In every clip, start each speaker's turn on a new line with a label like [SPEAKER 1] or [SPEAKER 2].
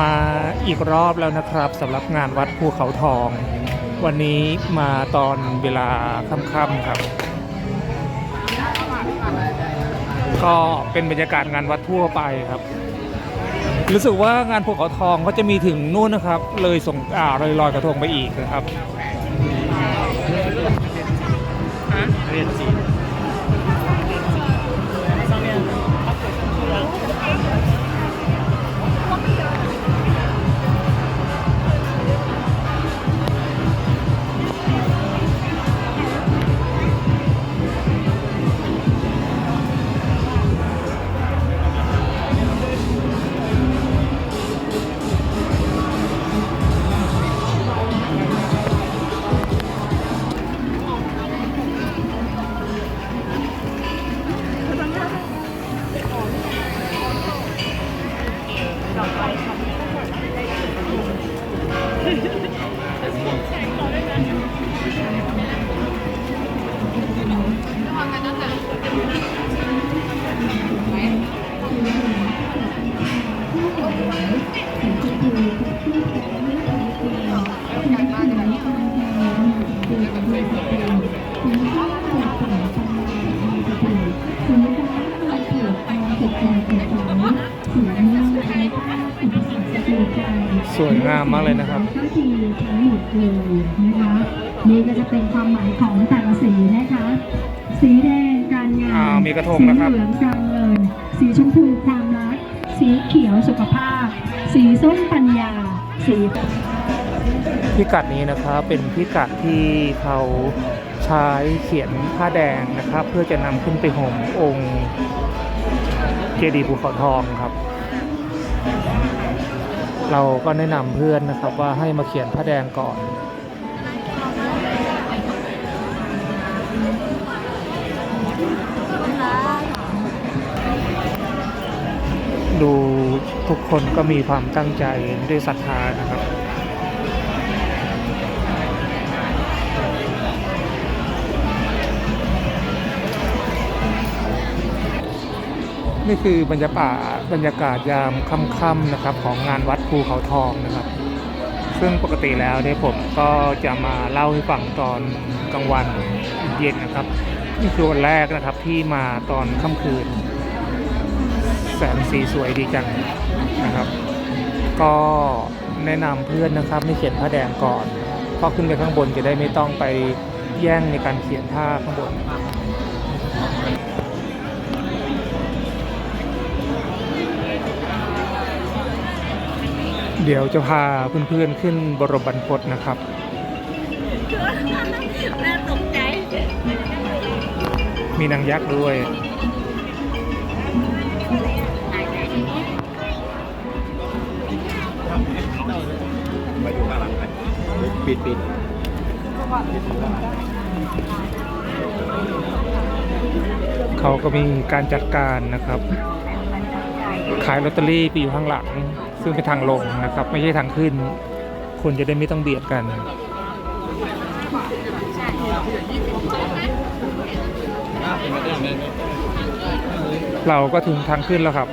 [SPEAKER 1] มาอีกรอบแล้วนะครับสำหรับงานวัดภูเขาทอง วันนี้มาตอนเวลาค่ำๆครับ ก็เป็นบรรยากาศงานวัดทั่วไปครับ รู้สึกว่างานภูเขาทองเขาจะมีถึงนู่นนะครับ เลยส่งอ่าเลยลอยกระทงไปอีกนะครับ
[SPEAKER 2] เล
[SPEAKER 1] ยนะคะ
[SPEAKER 3] นี่ก็จะเป็นความหมายของแต่ละสีนะคะ สีแดงการงา
[SPEAKER 1] อ่านมีกระทงนะครับ
[SPEAKER 3] สีเหลืองการเงินสีชมพูความรัก สีเขียวสุขภาพ สีส้มปัญญา สี
[SPEAKER 1] พิกัดนี้นะครับเป็นพิกัดที่เขาใช้เขียนผ้าแดงนะครับ เพื่อจะนำขึ้นไปห่มองค์เจดีย์ภูเขาทองครับ เราก็แนะนำเพื่อนนะครับว่าให้มาเขียนผ้าแดงก่อน ดูทุกคนก็มีความตั้งใจด้วยศรัทธานะครับ นี่คือบรรยากาศบรรยากาศยามค่ำๆนะครับ ของงานวัดภูเขาทองนะครับ ซึ่งปกติแล้วเนี่ยผมก็จะมาเล่าให้ฟังตอนกลางวันเย็นนะครับนี่คือวันแรกนะครับที่มาตอนค่ำคืน แสงสีสวยดีจังนะครับ ก็แนะนำเพื่อนนะครับให้เขียนผ้าแดงก่อนเพราะขึ้นไปข้างบนจะได้ไม่ต้องไปแย่งในการเขียนผ้าข้างบน เดี๋ยวจะพาเพื่อนๆขึ้นบรมบรรพตนะครับ
[SPEAKER 4] น่าตกใจ
[SPEAKER 1] มีนางยักษ์ด้วย
[SPEAKER 2] มาอยู่ข้างหลังกันปิดปิด
[SPEAKER 1] เขาก็มีการจัดการนะครับ ขายลอตเตอรี่ไปอยู่ข้างหลัง ซึ่งเป็นทางลงนะครับ ไม่ใช่ทางขึ้น คนจะได้ไม่ต้องเบียดกันเราก็ถึงทางขึ้นแล้วครับ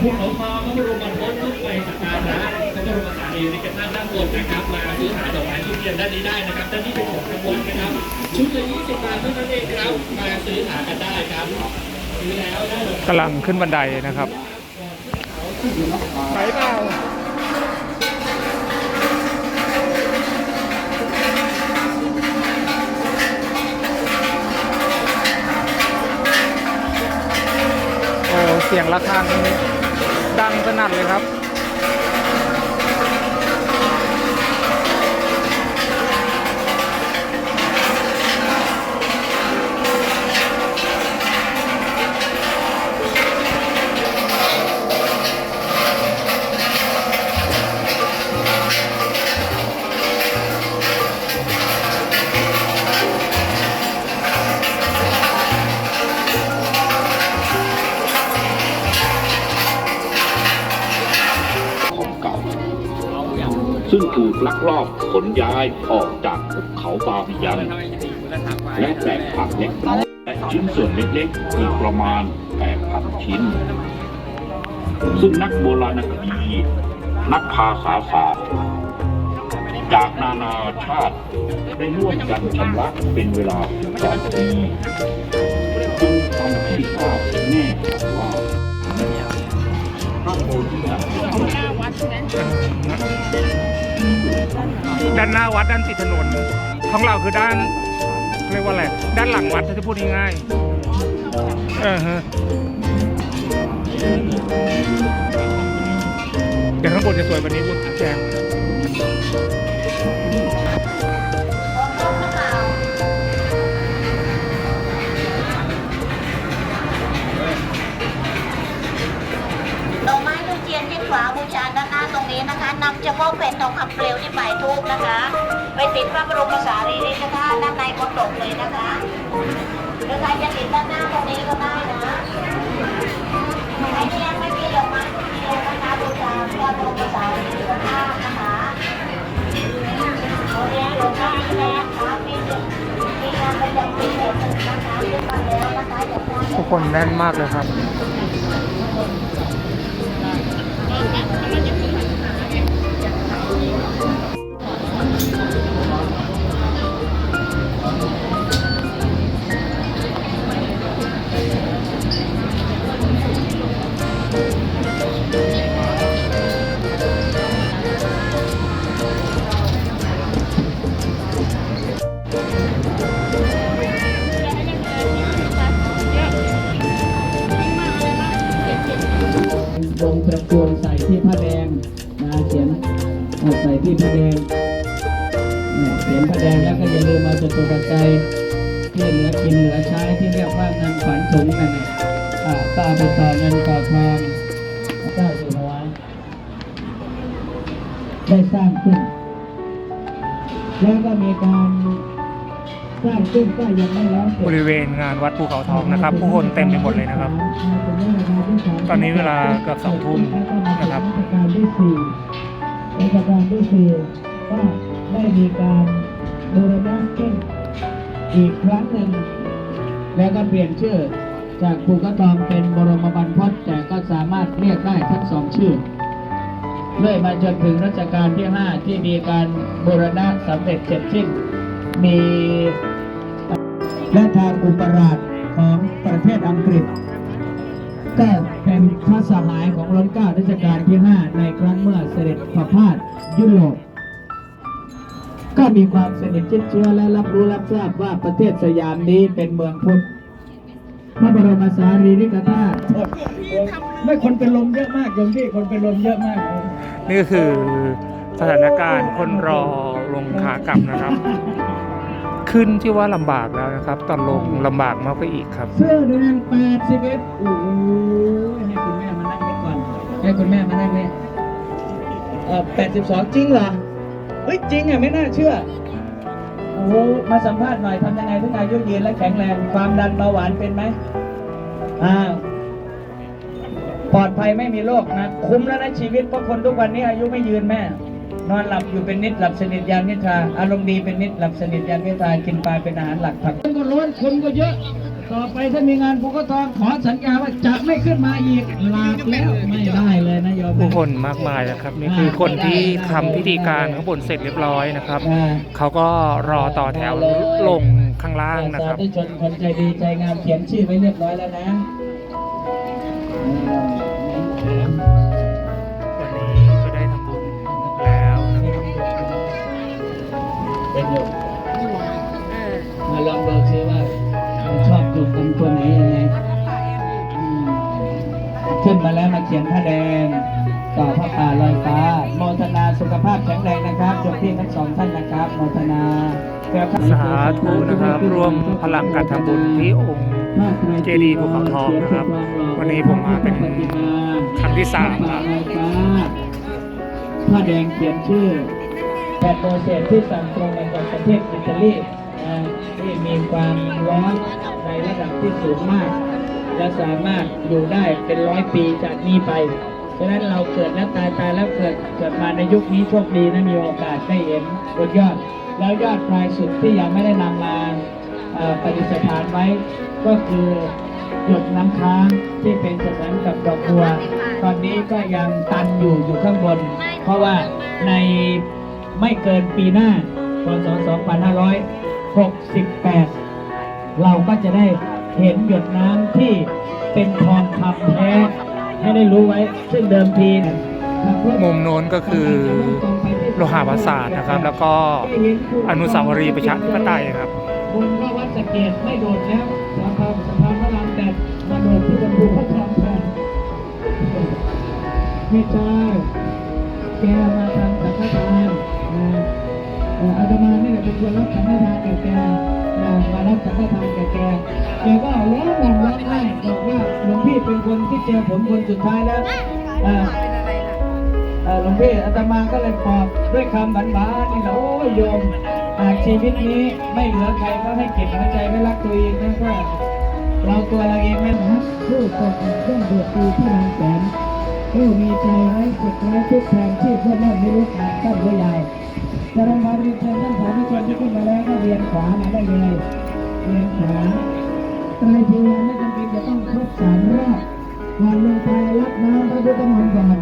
[SPEAKER 5] ภูเขาทองพระบรมบรรพตขึ้นไปสักการะพระบรมสารีริกธาตุด้านบนนะครับมาซื้อหาดอกไม้ทุเทียนด้านนี้ได้นะครับด้านนี้เป็นของขบวนนะครับ ชุดละ20บาทเท่านั้นเองครับมาซื้อหากันได้ครับ ก
[SPEAKER 1] กำลังขึ้นบันไดนะครับไปเปล่าโอ้เสียงระฆังดังสนั่นเลยครับ
[SPEAKER 6] ซึ่งถูกลักลอบขนย้ายออกจากภูเขาบาบิยัน และแตกหักเล็กน้อยและชิ้นส่วนเล็กๆอีกประมาณ 8,000 ชิ้น ซึ่งนักโบราณคดีนักภาษาศาสตร์จากนานาชาติได้ร่วมกันชำระเป็นเวลาสองปีจึงทำให้ทราบแน่ว่าพระโพธิสัตว์
[SPEAKER 1] ด้านหน้าวัดด้านติดถนน ของเราคือด้านเรียกว่าอะไร ด้านหลังวัดถ้าจะพูดง่ายๆเออฮะเดี๋ยวข้างบนจะสวยกวันนี้พูดแจง
[SPEAKER 4] เฉพาะเป็นทองคำเปลวที่ปลายทูบนะคะ ไปติดพระบรมสารีริกธาตุด้านในมณฑปเลยนะคะหรือใครจะติดด้านหน้าตรงนี้ก็ได้นะใครที่ยังไม่มีดอกไม้ทูบเทียนนะคะบูชาพระบรมสารีริกธาตุนะคะเอาเรียนหลวงพ่อแม่ค่ะมีมีงานประจำปีเดือนะคะขึ้นมาแล้วนะคะอยาพลาด
[SPEAKER 1] ทุกคนแน่นมากเลยครับ บริเวณงานวัดภูเขาทองนะครับ ผู้คนเต็มไปหมดเลยนะครับ ตอนนี้เวลาเกือบสองทุ่มนะครับ
[SPEAKER 7] รัชกาลที่สี่รัชกาลที่สี่ก็ได้มีการบูรณะขึ้นอีกครั้งหนึ่ง แล้วก็เปลี่ยนชื่อจากภูกระทองเป็นบรมบรรพตแต่ก็สามารถเรียกได้ทั้งสองชื่อเรื่อยมาจนถึงรัชกาลที่ห้าที่มีการบูรณะสำเร็จเสร็จสิ้นมี และทางอุปราชของประเทศอังกฤษ ก็เป็นพระสหายของรัชกาลรัชกาลที่ 5 ในครั้งเมื่อเสด็จประพาสยุโรปก็มีความสนิทชิดเชื้อและรับรู้รับทราบว่าประเทศสยามนี้เป็นเมืองพุทธพระบรมสารีริกธาตุไม่คนเป็นลมเยอะมากโยมพี่คนเป็นลมเยอะมาก
[SPEAKER 1] นี่คือสถานการณ์คนรอลงขากลับนะครับ ขึ้นที่ว่าลำบากแล้วนะครับ ตอนลงลำบากมากไปอีกครับ
[SPEAKER 7] เสื้อเดือนแปดสิบเอ็ดโอ้โหให้คุณแม่มานั่งนี่ก่อน ให้คุณแม่มานั่งนี่เออแปดสิบสองจริงเหรอ เฮ้ยจริงอะไม่น่าเชื่อ โอ้มาสัมภาษณ์หน่อยทำยังไงถึงอายุยืนและแข็งแรง ความดันเบาหวานเป็นไหมอ่าปลอดภัยไม่มีโรคนะ คุ้มแล้วนะชีวิตเพราะคนทุกวันนี้อายุไม่ยืนแม่ นอนหลับอยู่เป็นนิดหลับสนิทยามนิทราอารมณ์ดีเป็นนิดหลับสนิทยามนิทรากินปลาเป็นอาหารหลักผักคนก็ล้นคนก็เยอะ ต่อไปถ้ามีงานภูเขาทองขอสัญญาว่าจะไม่ขึ้นมาอีกลาบแล้วไม่ได้เลยนะโยม
[SPEAKER 1] ผู้คนมากมายนะครับนี่คือคนที่ทำพิธีการข้างบนเสร็จเรียบร้อยนะครับ
[SPEAKER 7] อ่า
[SPEAKER 1] เขาก็รอต่อแถวลงข้างล่างนะครับ
[SPEAKER 7] สาธุชนคนใจดีใจงามเขียนชื่อไว้เรียบร้อยแล้วนะ เขียนผ้าแดง ต่อพระป่าลอยฟ้า โมทนาสุขภาพแข็งแรงนะครับจบที่ทั้งสองท่านนะครับ โมทนาแก้ว
[SPEAKER 1] สาธุนะครับร่วมพลังการทำบุญที่องค์เจดีย์ภูเขาทองนะครับ วันนี้ผมมาเป็นครั้งที่สามครับ
[SPEAKER 7] ผ้าแดงเขียนชื่อแพทโปรเซสที่สั่งตรงมาจากประเทศอิตาลีนะที่มีความร้อนในระดับที่สูงมาก และสามารถอยู่ได้เป็นร้อยปีจากนี้ไป ฉะนั้นเราเกิดแล้วตายตายแล้วเกิดเกิดมาในยุคนี้โชคดีนะมีโอกาสได้เห็นบนยอด แล้วยอดปลายสุดที่ยังไม่ได้นำมาเอ่อประดิษฐานไว้ ก็คือหยดน้ำค้างที่เป็นสถานกับดอกบัว ตอนนี้ก็ยังตันอยู่อยู่ข้างบน เพราะว่าในไม่เกินปีหน้าพศ2568 เราก็จะได้ เห็นหยดน้ำที่เป็นทองคำแท้ให้ได้รู้ไว้ ซึ่งเดิมทีเนี่ย
[SPEAKER 1] มุมโน้นก็คือโลหะประสาทนะครับ แล้วก็อนุสาวรีย์ประชาธิปไตยครับ
[SPEAKER 7] บนว่าวัดสะเกดไม่โดดแล้วสะพานสะพานพระรามแต่มาโดดที่บนภูพระทองแทนไม่ใช่แกมาทำสังฆทานนะเอ่ออาตมานี่แหละเป็นคนรับสังฆทานแก่แกนะ มารับสังฆทานแก่แกแกก็ร้องห่มร้องไห้บอกว่าหลวงพี่เป็นคนที่เจอผมคนสุดท้ายแล้วหลวงพี่อาตมาก็เลยปลอบด้วยคำหวานนี่แหละโอ้ยโยมหากชีวิตนี้ไม่เหลือใครก็ให้เก็บหัวใจไว้รักตัวเองนะว่าเราตัวเราเองไม่นะผู้ตกเครื่องเดือดดีที่นางแสนผู้มีใจไร้สุดไร้ทุกแทนที่เพื่อแม่ไม่รู้ขาดต้นหัวใหญ่จะรางวัลเรียนเชิญท่านสาธุชนที่ขึ้นมา รียนขวามาได้เลยเรียนขวาไตรจีวรไม่จำเป็นจะต้องครบสามรอบก่อนลงไปรับน้ำพระพุทธมนต์ก่อน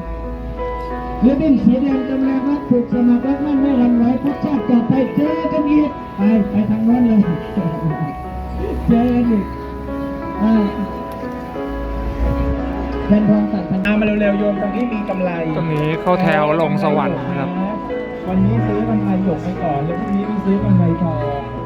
[SPEAKER 7] หรือเป็นสีแดงจำแรงรักผูกสมัครรักมั่นไม่หวันไหวพุทธชาติต่อไปเจอกันอีกไปไปทางโน้นเลยเจอกันอีกอ่าเป็นทองตัดพันมาเร็วๆโยมตรงนี้มีกำไร
[SPEAKER 1] ตรงนี้เข้าแถวลงสวรรค์นะครับ
[SPEAKER 7] วันนี้ซื้อกำไรหยกไปก่อนแล้วพรุ่งนี้ไปซื้อกำไรทอง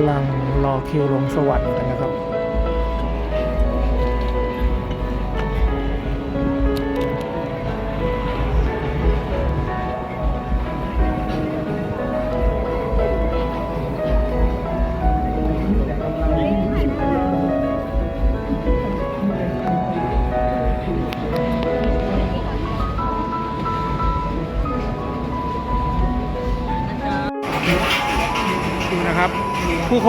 [SPEAKER 7] กำ
[SPEAKER 1] ลังรอคิวลงสวรรค์กันนะครับ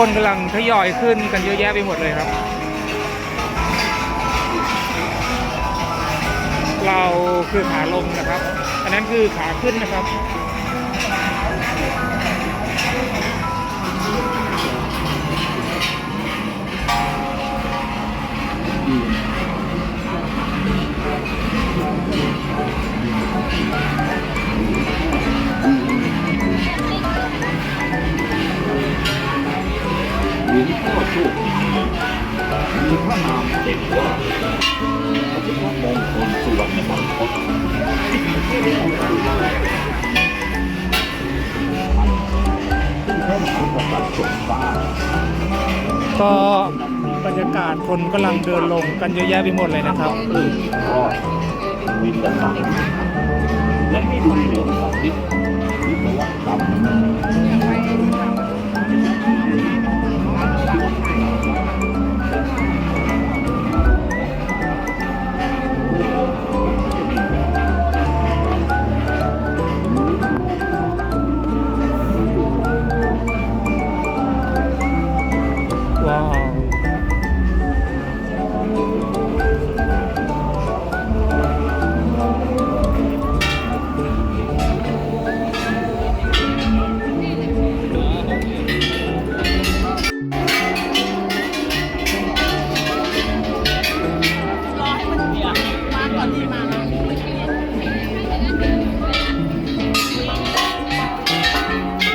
[SPEAKER 1] คนกำลังทยอยขึ้นกันเยอะแยะไปหมดเลยครับ เราคือขาลงนะครับ อันนั้นคือขาขึ้นนะครับ
[SPEAKER 6] หลวงพ่อโชคดีมีพระนามเด่นว่าพระพุทธมงคลสุวรรณบางคตซึ่งพระมหากษัตริย์ทรงสร้าง
[SPEAKER 1] ก็บรรยากาศคนกำลังเดินลงกันเยอะแยะไปหมดเลยนะครับ
[SPEAKER 6] เพื่อรอดวิลสังและไมีบุญเหลืองสำลิดวิศวกรรม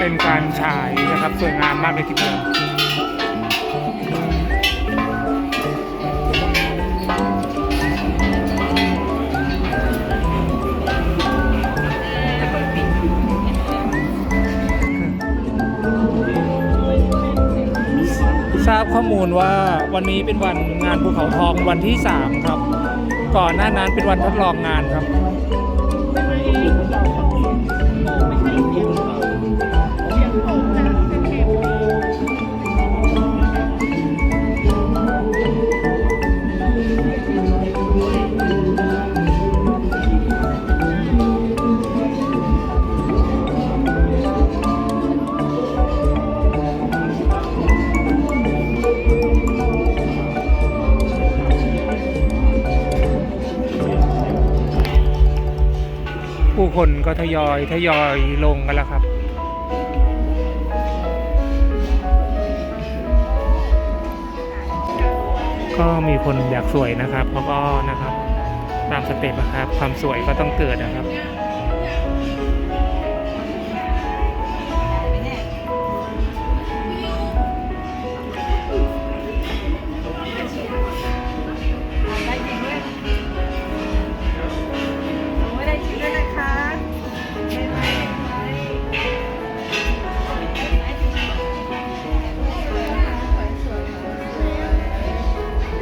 [SPEAKER 1] เป็นการฉายนะครับสวยงามมากเลยทีเดียวทราบข้อมูลว่าวันนี้เป็นวันงานภูเขาทองวันที่ 3 ครับ ก่อนหน้านั้นเป็นวันทดลองงานครับ คนก็ทยอยทยอยลงกันแล้วครับ ก็มีคนอยากสวยนะครับเขาก็นะครับ ตามสเต็ปนะครับ ความสวยก็ต้องเกิดนะครับ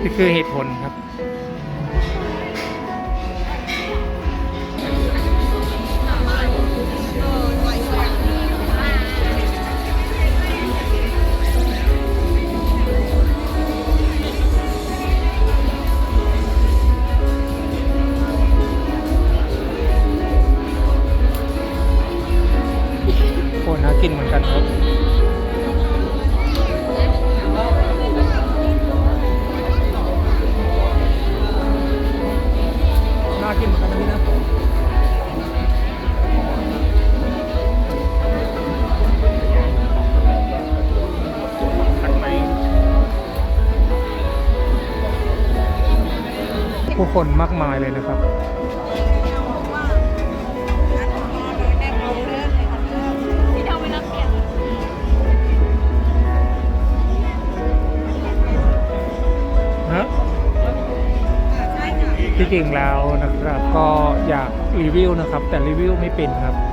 [SPEAKER 8] นี่คื
[SPEAKER 1] อเหตุผลครับ ผู้คนมากมายเลยนะครับฮะที่จริงแล้วนะครับก็อยากรีวิวนะครับ แต่รีวิวไม่เป็นครับ
[SPEAKER 9] กับ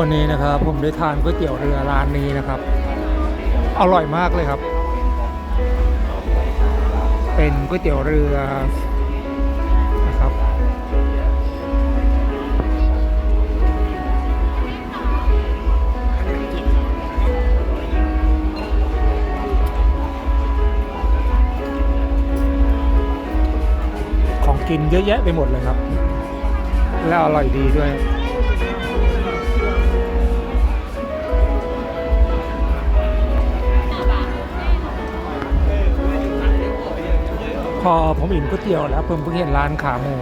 [SPEAKER 9] วั
[SPEAKER 1] นนี้นะครับผมได้ทานก๋วยเตี๋ยวเรือร้านนี้นะครับ อร่อยมากเลยครับ เป็นก๋วยเตี๋ยวเรือนะครับ ของกินเยอะแยะไปหมดเลยครับ และอร่อยดีด้วย อผมอิ่มก๋วยเตี๋ยวแล้วผมเพิ่งเห็นร้านขาหมู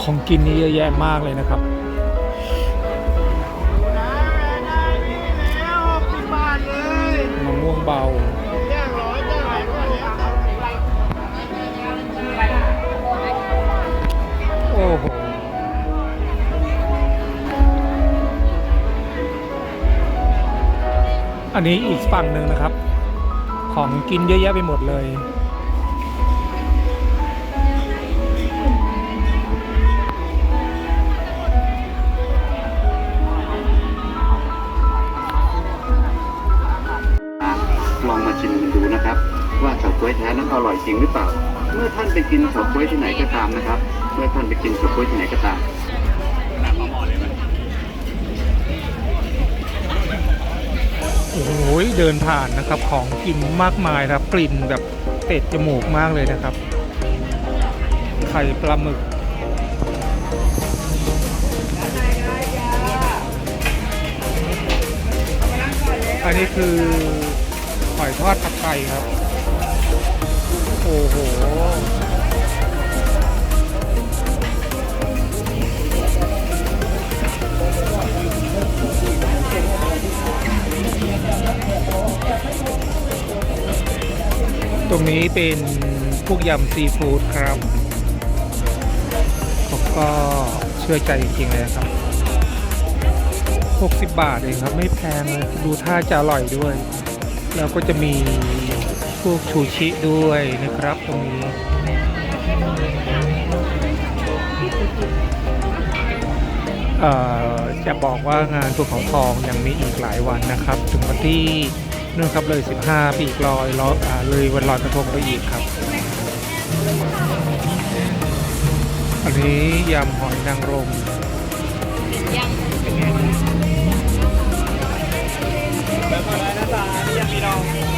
[SPEAKER 1] ของกินนี่เยอะแยะมากเลยนะครับมะม่วงเบา อันนี้อีกฝั่งหนึ่งนะครับ ของกินเยอะแยะไปหมดเลย
[SPEAKER 9] ลองมาชิมกันดูนะครับ ว่าเฉาก๊วยแท้นั้นอร่อยจริงหรือเปล่า เมื่อท่านไปกินเฉาก๊วยที่ไหนก็ตามนะครับ เมื่อท่านไปกินเฉาก๊วยที่ไหนก็ตาม
[SPEAKER 1] โอ้โหเดินผ่านนะครับของกินมากมายครับกลิ่นแบบเตะจมูกมากเลยนะครับ ไข่ปลาหมึกอันนี้คือหอยทอดผัดไทยครับ โอ้โห ตรงนี้เป็นพวกยำซีฟู้ดครับ ผมก็เชื่อใจจริงๆเลยครับ 60 บาทเองครับ ไม่แพงเลย ดูท่าจะอร่อยด้วย แล้วก็จะมีพวกชูชิด้วยนะครับตรงนี้ จะบอกว่างานภูเขาทองยังมีอีกหลายวันนะครับ ถึงวันที่นู่นครับเลย 15 ปีอีกลอยลอยอ่าเลยวันลอยกระทงไปอีกครับ อันนี้ยำหอยนางรมอื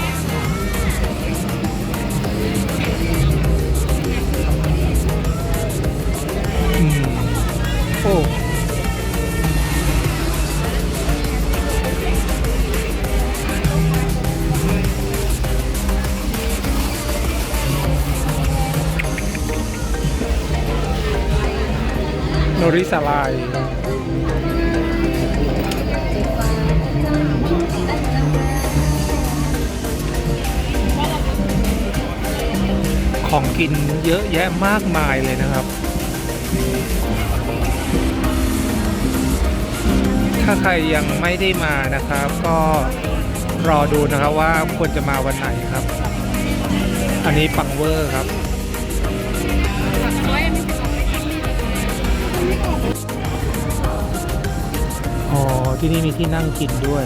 [SPEAKER 1] ริสลาย ของกินเยอะแยะมากมายเลยนะครับ ถ้าใครยังไม่ได้มานะครับ ก็รอดูนะครับว่าควรจะมาวันไหนครับ อันนี้ปังเวอร์ครับ ที่นี่มีที่นั่งกินด้วย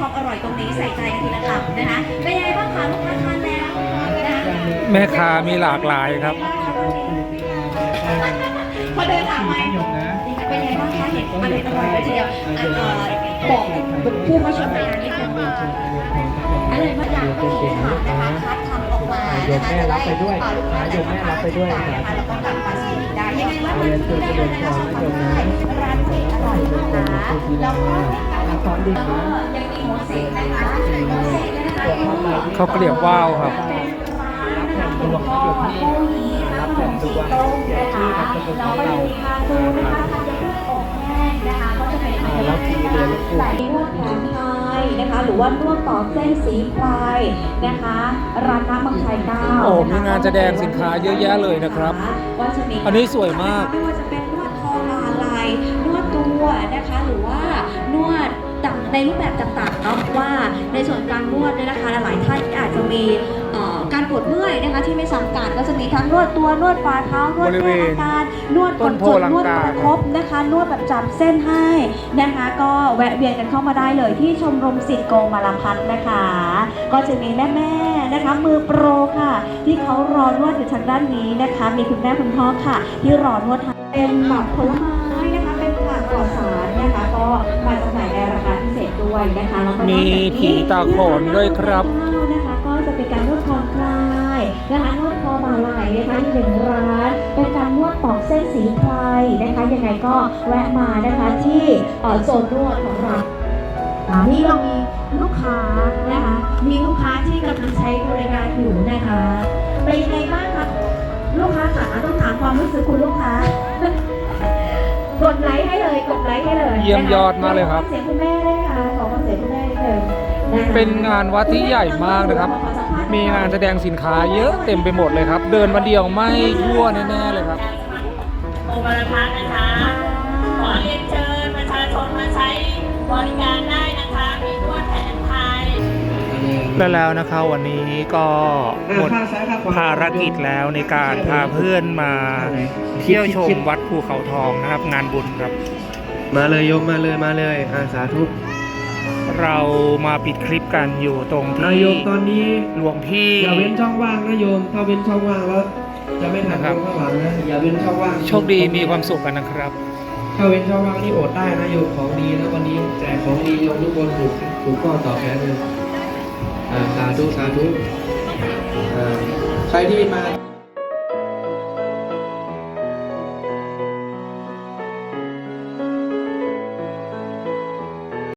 [SPEAKER 10] คะจะได้ความอร่อยตรงนี้ใส่ใจกันทีละคำนะคะเป็นยังไงบ้างคะลูกค้าทานแล้วนะคะ
[SPEAKER 1] แม่ค้ามีหลากหลายครับ
[SPEAKER 10] พอเดินถามไปเป็นไงบ้างคะเห็นมันอร่อยเลยทีเดียวอะเอ่อบอกผู้เข้าชมงานนิดนึงอะไรบางอย่างก็มีค่ะนะคะคัดทำออกมานะคะจะได้อ่าลูกค้าจะทานไปด้วยนะคะแล้วก็กลับมาซื้ออีกได้ยังไงว่ามันซื้อได้เลยนะคะชอบทำได้ร้านนี้อร่อยนะคะแล้วก็ของดียังมีหมู เสกนะคะหมูเสกนะคะ
[SPEAKER 1] ข้าวเกลียบว่าวครับ
[SPEAKER 10] ดวงที่อยู่ที่รับแทนดวงนะคะเราก็ยังมีคาตูนะคะทำจากพืชอบแห้งนะคะก็จะเป็นอาหารใส่นวดแผนไทยนะคะ หรือว่านวดต่อเส้นสีพลายนะคะร้านน้ำเมืองไทยเก้า
[SPEAKER 1] โอ้มีงานแสดงสินค้าเยอะแยะเลยนะครับ
[SPEAKER 10] ก็จะมี
[SPEAKER 1] อันนี้สวยมาก
[SPEAKER 10] ไม่ว่าจะเป็นนวดคอลาลายนวดตัวนะคะ ในรูปแบบต่างๆเนาะว่าในส่วนการนวดเนี่ยนะคะหลายท่านอาจจะมีการปวดเมื่อยนะคะที่ไม่ซ้ำกันก็จะมีทั้งนวดตัวนวดฝ่าเท้านวด
[SPEAKER 1] เว
[SPEAKER 10] แก้อาการนวดกด
[SPEAKER 1] น
[SPEAKER 10] จุดนวด
[SPEAKER 1] กา
[SPEAKER 10] ประครบนะคะ นวดแบบจับเส้นให้นะคะ ก็แวะเวียนกันเข้ามาได้เลยที่ชมรมสิทธิ์โกมาลพัฒน์นะคะ ก็จะมีแม่ๆนะคะ มือโปรค่ะ ที่เขารอนวดอยู่ทางด้านนี้นะคะ มีคุณแม่คุณพ่อค่ะ ที่รอนวดเป็นแบบผลไม้นะคะเป็นผักปลอดสารนะคะก็มาจำหน่ายใน ด้วยนะคะแล้วก็นอกจาก
[SPEAKER 1] มี
[SPEAKER 10] นี้
[SPEAKER 1] ผีตาโขนด้วยครับ
[SPEAKER 10] นะคะก็จะเป็นการนวดคลอนคลายนะคะนวดคอบ่าไหล่นะคะอีกหนึ่งร้านเป็นการนวดตอกเส้นสีไพรนะคะยังไงก็แวะมานะคะที่เอ่อโซนนวดของเราอ่านี่เรามีลูกค้านะคะมีลูกค้าที่กำลังใช้บริการอยู่นะคะเป็นยังไงบ้างคะลูกค้าค่ะต้องถามความรู้สึกคุณลูกค้า กดไลค์ให้เลยกดไลค์ให้เลย
[SPEAKER 1] เยี่ยมยอดมากเลยครับ
[SPEAKER 10] ขอเสียงคุณแม่ได้ไหมคะขอ เสียงคุณแม่นิดนึงนะคะ
[SPEAKER 1] เป็นงานวัดที่ใหญ่มากนะครับ มีงานแสดงสินค้าเยอะเต็มไปหมดเลยครับ เดินวันเดียวไม่ทั่วแน่ๆเลยครับ
[SPEAKER 4] โอมาราพัฒน์นะคะ ขอเรียนเชิญประชาชนมาใช้บริการได้นะคะมีนวดแผนไทย
[SPEAKER 1] และแล้วนะครับวันนี้ก็หมดภารกิจแล้วในการพาเพื่อนมาเที่ยวชมวัดภูเขาทองนะครับ งานบุญครับ
[SPEAKER 2] มาเลยโยมมาเลยมาเลยอาสาธุ
[SPEAKER 1] เรามาปิดคลิปกันอยู่ตรง
[SPEAKER 7] นาย
[SPEAKER 1] ที่
[SPEAKER 7] โยมตอนนี้
[SPEAKER 1] หลวงพี่
[SPEAKER 7] อย่าเว้นช่องว่างนะโยมถ้าเว้นช่องว่างแล้วจะไม่ทัน
[SPEAKER 1] นะครับ
[SPEAKER 7] โยมข้างหลังนะอย่าเว้นช่องว่าง
[SPEAKER 1] โชคดีมีความสุขกันนะครับ
[SPEAKER 7] ถ้าเว้นช่องว่างนี่อดได้นะโยมของดีนะวันนี้แจกของดีโยมทุกคนถูกถูกข้อต่อแขนเลยอ่าสาธุสาธุ
[SPEAKER 2] เอ่อใครที่มา